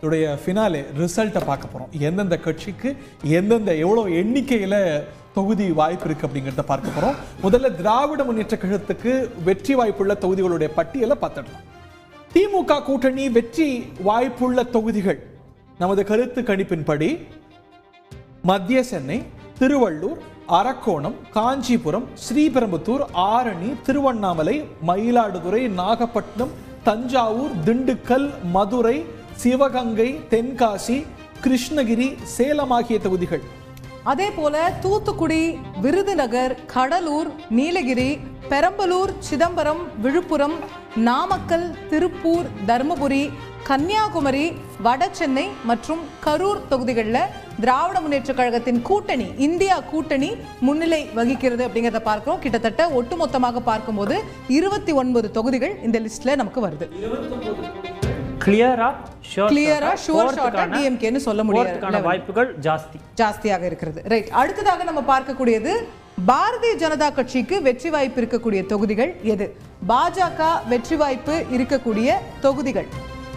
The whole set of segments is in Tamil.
இதோடைய ஃபினாலே ரிசல்ட்டை பார்க்க போகிறோம் எந்தெந்த கட்சிக்கு எந்தெந்த எவ்வளோ எண்ணிக்கையில் தொகுதி வாய்ப்பு இருக்கு அப்படிங்கிறத பார்க்க போகிறோம் முதல்ல திராவிட முன்னேற்ற கழகத்துக்கு வெற்றி வாய்ப்புள்ள தொகுதிகளுடைய பட்டியலை பார்த்துடலாம். திமுக கூட்டணி வெற்றி வாய்ப்புள்ள தொகுதிகள். நமது கருத்து கணிப்பின்படி மத்திய சென்னை திருவள்ளூர் அரக்கோணம் காஞ்சிபுரம் ஸ்ரீபெரும்புத்தூர் ஆரணி திருவண்ணாமலை மயிலாடுதுறை நாகப்பட்டினம் தஞ்சாவூர் திண்டுக்கல் மதுரை சிவகங்கை தென்காசி கிருஷ்ணகிரி சேலம் ஆகிய தொகுதிகள். அதே போல தூத்துக்குடி விருதுநகர் கடலூர் நீலகிரி பெரம்பலூர் சிதம்பரம் விழுப்புரம் நாமக்கல் திருப்பூர் தருமபுரி கன்னியாகுமரி வடசென்னை மற்றும் கரூர் தொகுதிகளில் திராவிட முன்னேற்ற கழகத்தின் கூட்டணி இந்தியா கூட்டணி முன்னிலை வகிக்கிறது அப்படிங்கிறத பார்க்கிறோம். கிட்டத்தட்ட ஒட்டுமொத்தமாக பார்க்கும்போது இருபத்தி ஒன்பது தொகுதிகள் இந்த லிஸ்ட்ல நமக்கு வருது. கிளியரா கிளியரா ஷுவர் ஷார்ட்டா டிஎம்கேன்னு சொல்ல முடியாது. வாய்ப்புகள் ஜாஸ்தி. ஜாஸ்தியாக இருக்கிறது. ரைட் அடுத்ததாக நம்ம பார்க்கக்கூடியது பாரதிய ஜனதா கட்சிக்கு வெற்றி வாய்ப்பு இருக்கக்கூடிய தொகுதிகள் எது? பாஜக வெற்றி வாய்ப்பு இருக்கக்கூடிய தொகுதிகள்.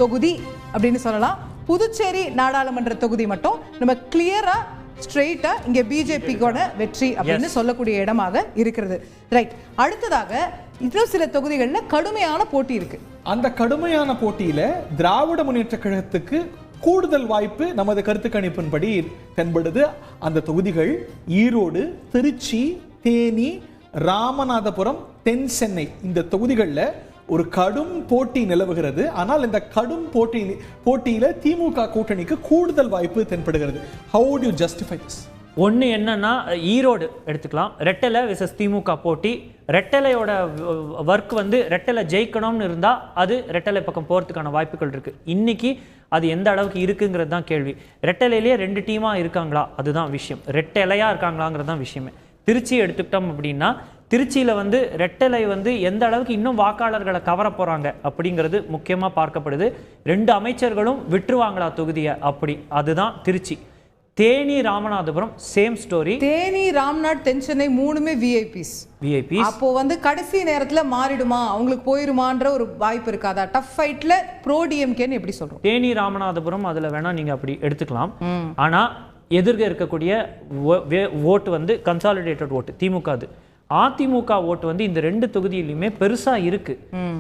தொகுதி அப்படின்னு சொல்லலாம். புதுச்சேரி நாடாளுமன்ற தொகுதி மட்டும். நம்ம கிளியரா ஸ்ட்ரெயிட்டா இங்க பிஜேபிக்கோட வெற்றி அப்படின்னு சொல்லக்கூடிய இடமாக இருக்கிறது. ரைட் அடுத்ததாக இன்னும் சில தொகுதிகளில் கடுமையான போட்டி இருக்கு. அந்த கடுமையான போட்டியில திராவிட முன்னேற்ற கழகத்துக்கு கூடுதல் வாய்ப்பு நமது கருத்து கணிப்பின்படி தென்படுது. அந்த தொகுதிகள் ஈரோடு திருச்சி தேனி ராமநாதபுரம் தென் சென்னை. இந்த தொகுதிகளில் ஒரு கடும் போட்டி நிலவுகிறது. ஆனால் இந்த கடும் போட்டி போட்டியில் திமுக கூட்டணிக்கு கூடுதல் வாய்ப்பு தென்படுகிறது. ஹவு டு ஜஸ்டிஃபை திஸ் ஒன்று என்னன்னா ஈரோடு எடுத்துக்கலாம். ரெட்டலை விசஸ் திமுக போட்டி. ரெட்டலையோட ஒர்க் வந்து ரெட்டலை ஜெயிக்கணும்னு இருந்தால் அது ரெட்டலை பக்கம் போகிறதுக்கான வாய்ப்புகள் இருக்குது இன்றைக்கி அது எந்த அளவுக்கு இருக்குங்கிறது தான் கேள்வி. ரெட்டலையிலேயே ரெண்டு டீமாக இருக்காங்களா? அதுதான் விஷயம். ரெட்டலையாக இருக்காங்களாங்கிறது தான் விஷயமே. திருச்சி எடுத்துக்கிட்டோம் அப்படின்னா திருச்சியில் வந்து ரெட்டலை வந்து எந்த அளவுக்கு இன்னும் வாக்காளர்களை கவர போகிறாங்க அப்படிங்கிறது முக்கியமாக பார்க்கப்படுது. ரெண்டு அமைச்சர்களும் விட்டுருவாங்களா தொகுதியை? அப்படி. அதுதான் திருச்சி. தேனி ராமநாதபுரம் சேம் ஸ்டோரி தேனி ராம்நாத் சென்னை மூணுமே விஐபிஸ் விஐபி அப்போ வந்து கடைசி நேரத்துல மாறிடுமா? அவங்களுக்கு போயிருமான்ற ஒரு வாய்ப்பு இருக்காதா? டஃப் ஃபைட்ல ப்ரோ டிஎம்கேன்னு எப்படி சொல்றோம்? தேனி ராமநாதபுரம் அதில் வேணால் நீங்கள் அப்படி எடுத்துக்கலாம். ஆனால் எதிர்க்க இருக்கக்கூடிய ஓட்டு வந்து கன்சாலிடேட்டட் ஓட்டு திமுக அது அதிமுக ஓட்டு வந்து இந்த ரெண்டு தொகுதியிலுமே பெருசாக இருக்கு.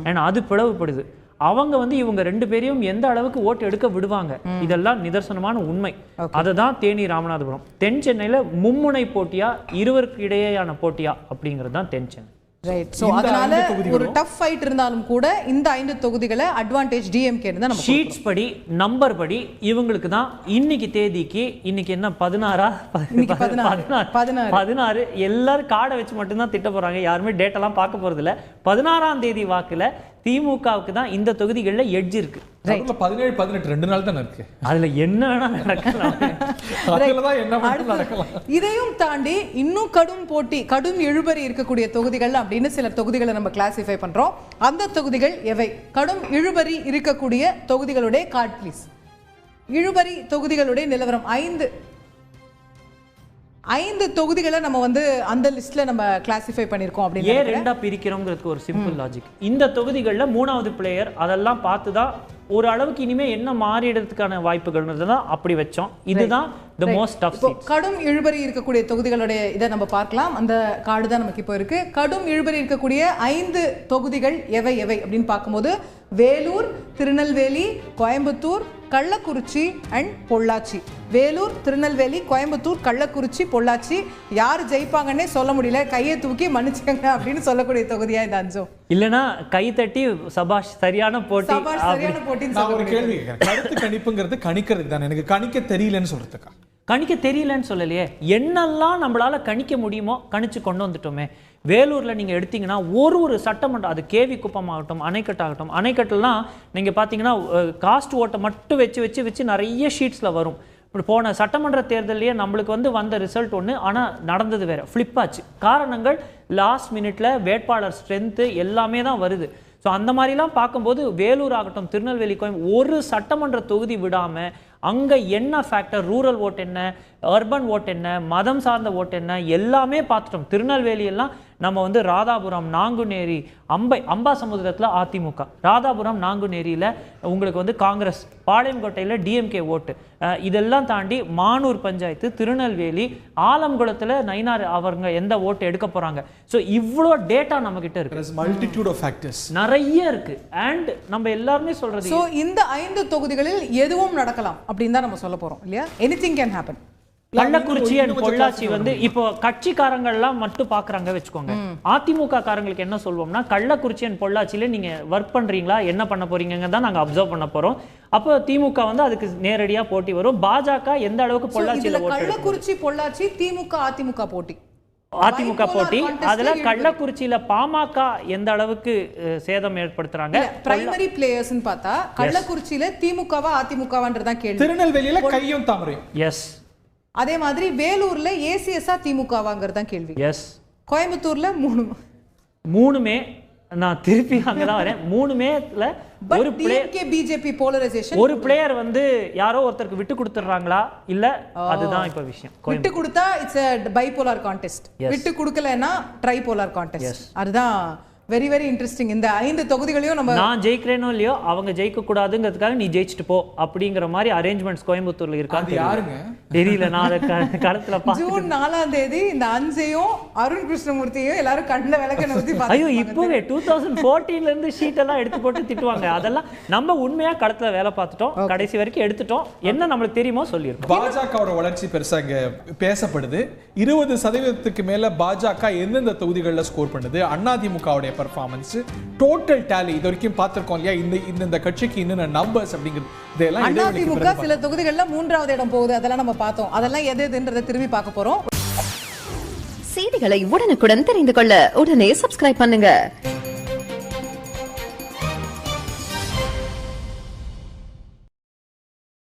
ஏன்னா அது பிளவுபடுது. அவங்க வந்து இவங்க ரெண்டு பேரையும் எந்த அளவுக்கு ஓட்டு எடுக்க விடுவாங்க? இதெல்லாம் நிதர்சனமான உண்மை. அதுதான் தேனி ராமநாதபுரம். தென் சென்னையில மும்முனை போட்டியா இருவருக்கு இடையேயான போட்டியா அப்படிங்கிறது தான் தென் சென்னை. ரைட் ஸோ அதனால ஒரு டஃப் ஃபைட் இருந்தாலும் கூட இந்த ஐந்து தொகுதிகளை அட்வான்டேஜ் டிஎம்கே தான் நம்ம ஷீட்ஸ் படி நம்பர் படி இவங்களுக்கு தான் இன்னைக்கு தேதிக்கு இன்னைக்கு என்ன பதினாறா? இன்னைக்கு பதினாறு. பதினாறு. எல்லாரும் கார்டை வச்சு மட்டும்தான் திட்ட போறாங்க. யாருமே டேட்டெல்லாம் பார்க்க போறது இல்ல பதினாறாம் தேதி வாக்குல திமுகவுக்கு தான் இந்த தொகுதிகளில் எட்ஜ் இருக்கு. பதினேழு பதினெட்டு ரெண்டு நாள் தானே இருக்கு. அதுல என்ன வேணா நடக்கலாம். இதையும் தாண்டி இன்னும் கடும் போட்டி கடும் இழுபறி இருக்கக்கூடிய தொகுதிகள் அப்படின்னு சில தொகுதிகளை நம்ம கிளாசிஃபை பண்றோம். அந்த தொகுதிகள் எவை? கடும் இழுபறி இருக்கக்கூடிய தொகுதிகளுடைய கார்டு ப்ளீஸ் இழுபறி தொகுதிகளுடைய நிலவரம் ஐந்து. ஐந்து தொகுதிகளை நம்ம வந்து அந்த லிஸ்ட்ல நம்ம கிளாசிஃபை பண்ணியிருக்கோம் அப்படின்னு ஏன் ரெண்டா பிரிக்கிறோங்கிறதுக்கு ஒரு சிம்பிள் லாஜிக் இந்த தொகுதிகளில் மூணாவது பிளேயர் அதெல்லாம் பார்த்து தான் ஒரு அளவுக்கு இனிமே என்ன மாறிடுறதுக்கான வாய்ப்புகள்ன்றது தான் அப்படி வச்சோம். இதுதான் த மோஸ்ட் டஃப் கடும் இழுபறி இருக்கக்கூடிய தொகுதிகளுடைய இதை நம்ம பார்க்கலாம். அந்த கார்டு தான் நமக்கு இப்போ இருக்கு. கடும் இழுபறி இருக்கக்கூடிய ஐந்து தொகுதிகள் எவை எவை அப்படின்னு பார்க்கும்போது வேலூர் திருநெல்வேலி கோயம்புத்தூர் கள்ளக்குறிச்சி அண்ட் பொள்ளாச்சி. வேலூர் திருநெல்வேலி கோயம்புத்தூர் கள்ளக்குறிச்சி பொள்ளாச்சி. யார் ஜெயிப்பாங்கன்னே சொல்ல முடியல. கையை தூக்கி மன்னிச்சுக்கங்க அப்படின்னு சொல்லக்கூடிய தொகுதியா இந்த அஞ்சும் இல்லனா கை தட்டி சபாஷ் சரியான போட்டி சபாஷ் சரியான போட்டின்னு நான் சொல்ல ஒரு கேள்வி கருத்து கணிப்புங்கிறது கணிக்கிறது தானே. எனக்கு கணிக்க தெரியலன்னு சொல்றதுக்கா? கணிக்க தெரியலன்னு சொல்லலையே. என்னெல்லாம் நம்மளால் கணிக்க முடியுமோ கணிச்சு கொண்டு வந்துட்டோமே. வேலூரில் நீங்கள் எடுத்தீங்கன்னா ஒரு ஒரு சட்டமன்றம் அது கேவி குப்பம் ஆகட்டும் அணைக்கட்டாகட்டும் அணைக்கட்டெல்லாம் நீங்கள் பார்த்தீங்கன்னா காஸ்ட் ஓட்டை மட்டும் வச்சு வச்சு வச்சு நிறைய ஷீட்ஸில் வரும். இப்படி போன சட்டமன்ற தேர்தலையே நம்மளுக்கு வந்து வந்த ரிசல்ட் ஒன்று ஆனால் நடந்தது வேறு. ஃப்ளிப்பாச்சு ஆச்சு. காரணங்கள் லாஸ்ட் மினிட்ல வேட்பாளர் ஸ்ட்ரென்த்து எல்லாமே தான் வருது. ஸோ அந்த மாதிரிலாம் பார்க்கும்போது வேலூர் ஆகட்டும் திருநெல்வேலி கோயம் ஒரு சட்டமன்ற தொகுதி விடாமல் அங்கே என்ன ஃபேக்டர் ரூரல் ஓட் என்ன? அர்பன் ஓட் என்ன மதம் சார்ந்த ஓட் என்ன எல்லாமே பார்த்துட்டோம். திருநெல்வேலி எல்லாம் நம்ம வந்து ராதாபுரம் நாங்குநேரி அம்பை அம்பா சமுத்திரத்தில் அதிமுக. ராதாபுரம் நாங்குநேரியில் உங்களுக்கு வந்து காங்கிரஸ் பாளையங்கோட்டையில் டிஎம்கே ஓட்டு. இதெல்லாம் தாண்டி மானூர் பஞ்சாயத்து திருநெல்வேலி ஆலங்குளத்தில் நயினார் அவங்க எந்த ஓட்டு எடுக்க போகிறாங்க ஸோ இவ்வளோ டேட்டா நம்மக்கிட்ட இருக்கு. There is multitude of factors. நிறைய இருக்கு. அண்ட் நம்ம எல்லாருமே சொல்றது சோ இந்த ஐந்து தொகுதிகளில் எதுவும் நடக்கலாம் அப்படின்னு தான் நம்ம சொல்ல போறோம் இல்லையா? Anything can happen Kallakurichi and Pollachi வந்து இப்போ கட்சிக்காரங்கள்லாம் மட்டும் பாக்குறாங்க வச்சுக்கோங்க. அதிமுக காரங்களுக்கு என்ன சொல்வோம்னா கள்ளக்குறிச்சி அண்ட் பொள்ளாச்சியில நீங்க ஒர்க் பண்றீங்களா என்ன பண்ண போறீங்க தான் நாங்க அப்சர்வ் பண்ண போறோம். அப்போ திமுக வந்து அதுக்கு நேரடியா போட்டி வரும். பாஜக எந்த அளவுக்கு பொள்ளாச்சியில? கள்ளக்குறிச்சி பொள்ளாச்சி திமுக அதிமுக போட்டி. அதிமுக போட்டி. அதுல. கள்ளக்குறிச்சியில பாமக எந்த அளவுக்கு சேதம் ஏற்படுத்துறாங்க? பிரைமரி பிளேயர்ஸ்னு பார்த்தா கள்ளக்குறிச்சியில திமுகவா அதிமுகவான்றதான் கேள்வி. திருநெல்வேலியில கையும் தாமரையும். எஸ் அதே மாதிரி வேலூர்ல ஏசிஎஸ்ஆ திமுகவாங்கிறதான் கேள்வி. எஸ் கோயம்புத்தூர்ல மூணு. மூணுமே நான் திருப்பி அங்கதான் வரேன். மூணுமேல பட் ஒரு பிளே டிஎம்கே பிஜேபி போலரைசேஷன் ஒரு பிளேயர் வந்து யாரோ ஒருத்தருக்கு விட்டு கொடுத்துட்றாங்களா? இல்ல அதுதான் இப்ப விஷயம். விட்டு கொடுத்தா இட்ஸ் பைபோலார் கான்டெஸ்ட் விட்டு கொடுக்கலன்னா ட்ரைபோலார் கான்டெஸ்ட் அதுதான் வெரி வெரி இன்ட்ரெஸ்டிங் இந்த ஐந்து தொகுதிகளையும் நம்ம நான் ஜெயிக்கிறேனோ இல்லையோ அவங்க ஜெயிக்க கூடாதுங்கிறதுக்காக நீ ஜெயிச்சுட்டு போ அப்படிங்கிற மாதிரி அரேஞ்ச்மெண்ட்ஸ் கோயம்புத்தூர்ல அது இருக்கான்னு யாருங்க? தெரியல நான் அதை களத்துல பா ஜூன் நாலாம் தேதி இந்த அஞ்சையும் அருண் கிருஷ்ணமூர்த்தியும் எல்லாரும் கண்ணில் விளக்க ஊத்தி ஐயோ இப்போவே டூ தௌசண்ட் ஃபோர்டீன்ல இருந்து ஷீட் எல்லாம் எடுத்து போட்டு திட்டுவாங்க. அதெல்லாம் நம்ம உண்மையா களத்துல வேலை பார்த்துட்டோம். கடைசி வரைக்கும் எடுத்துட்டோம். என்ன நம்மளுக்கு தெரியுமோ சொல்லியிருக்கோம். பாஜகவோட வளர்ச்சி பெருசா இங்க பேசப்படுது. இருபது சதவீதத்துக்கு மேல பாஜக எந்தெந்த தொகுதிகளில் ஸ்கோர் பண்ணுது? அதிமுகவுடைய பர்ஃபார்மன்ஸ் டோட்டல் டேலி இது வரைக்கும் பார்த்திருக்கோம் இல்லையா? இந்த இந்த இந்த கட்சிக்கு என்னென்ன நம்பர்ஸ் அப்படிங்கிறது இதெல்லாம் அதிமுக சில தொகுதிகள்ல மூன்றாவது இடம் போகுது. அதெல்லாம் நம்ம பார்த்தோம். அதெல்லாம் எது எதுன்றதை திரும்பி பார்க்க போறோம். செய்திகளை உடனுக்குடன் தெரிந்து கொள்ள உடனே சப்ஸ்கிரைப் பண்ணுங்க.